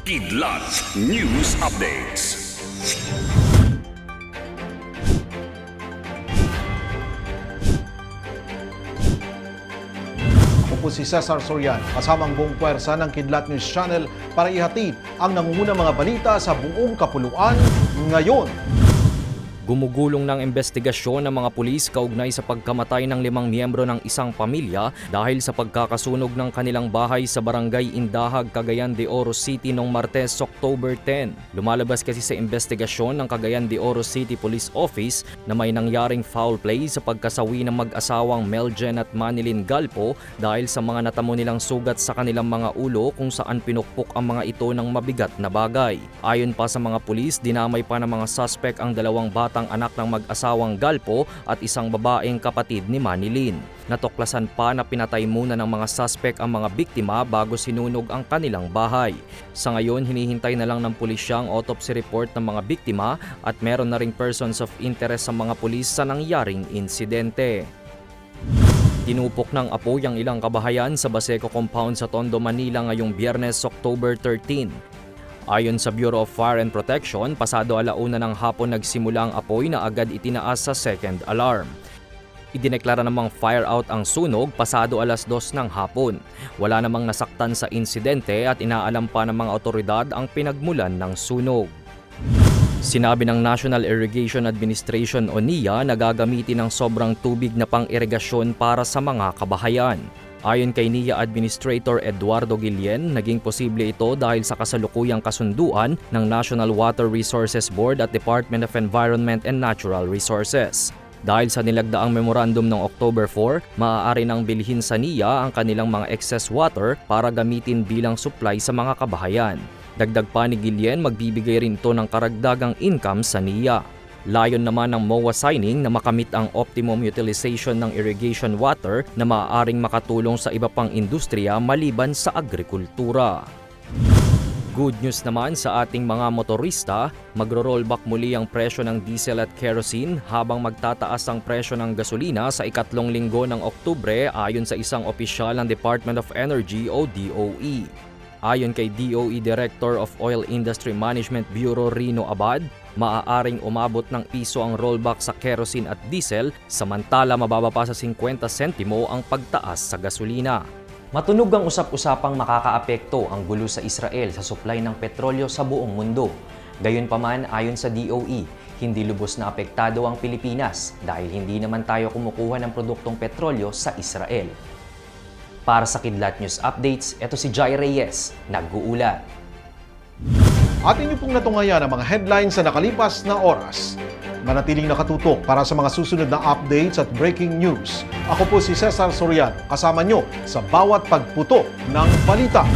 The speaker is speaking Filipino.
Kidlat News Updates. Ako po si Cesar Sorian, kasamang buong puwersa ng Kidlat News Channel para ihatid ang nangungunang mga balita sa buong kapuluan ngayon. Gumugulong ng investigasyon ng mga pulis kaugnay sa pagkamatay ng limang miyembro ng isang pamilya dahil sa pagkakasunog ng kanilang bahay sa barangay Indahag, Cagayan de Oro City noong Martes, October 10. Lumalabas kasi sa investigasyon ng Cagayan de Oro City Police Office na may nangyaring foul play sa pagkasawi ng mag-asawang Meljen at Manilin Galpo dahil sa mga natamo nilang sugat sa kanilang mga ulo kung saan pinukpok ang mga ito ng mabigat na bagay. Ayon pa sa mga pulis, dinamay pa ng mga suspect ang dalawang batang anak ng mag-asawang Galpo at isang babaeng kapatid ni Manilin. Natuklasan pa na pinatay muna ng mga suspect ang mga biktima bago sinunog ang kanilang bahay. Sa ngayon, hinihintay na lang ng pulisya ang autopsy report ng mga biktima at meron na ring persons of interest sa mga pulis sa nangyaring insidente. Tinupok ng apoy ang ilang kabahayan sa Baseco Compound sa Tondo, Manila ngayong biyernes, October 13. Ayon sa Bureau of Fire and Protection, pasado alauna ng hapon nagsimula ang apoy na agad itinaas sa second alarm. Idineklara namang fire out ang sunog pasado alas dos ng hapon. Wala namang nasaktan sa insidente at inaalam pa ng mga otoridad ang pinagmulan ng sunog. Sinabi ng National Irrigation Administration o NIA na gagamitin ng sobrang tubig na pang-irigasyon para sa mga kabahayan. Ayon kay NIA Administrator Eduardo Guillen, naging posible ito dahil sa kasalukuyang kasunduan ng National Water Resources Board at Department of Environment and Natural Resources. Dahil sa nilagdaang memorandum ng October 4, maaari nang bilhin sa NIA ang kanilang mga excess water para gamitin bilang supply sa mga kabahayan. Dagdag pa ni Guillen, magbibigay rin ito ng karagdagang income sa NIA. Layon naman ng MOA signing na makamit ang optimum utilization ng irrigation water na maaaring makatulong sa iba pang industriya maliban sa agrikultura. Good news naman sa ating mga motorista, magro-rollback muli ang presyo ng diesel at kerosene habang magtataas ang presyo ng gasolina sa ikatlong linggo ng Oktubre ayon sa isang opisyal ng Department of Energy o DOE. Ayon kay DOE Director of Oil Industry Management Bureau Rino Abad, maaaring umabot ng piso ang rollback sa kerosene at diesel samantala mababa pa sa 50 sentimo ang pagtaas sa gasolina. Matunog ang usap-usapang makakaapekto ang gulo sa Israel sa supply ng petrolyo sa buong mundo. Gayunpaman, ayon sa DOE, hindi lubos na apektado ang Pilipinas dahil hindi naman tayo kumukuha ng produktong petrolyo sa Israel. Para sa Kidlat News Updates, ito si Jai Reyes, nag-uulat. At inyo pong natungayan ang mga headlines sa nakalipas na oras. Manatiling nakatutok para sa mga susunod na updates at breaking news. Ako po si Cesar Sorian, kasama nyo sa bawat pagputo ng balita.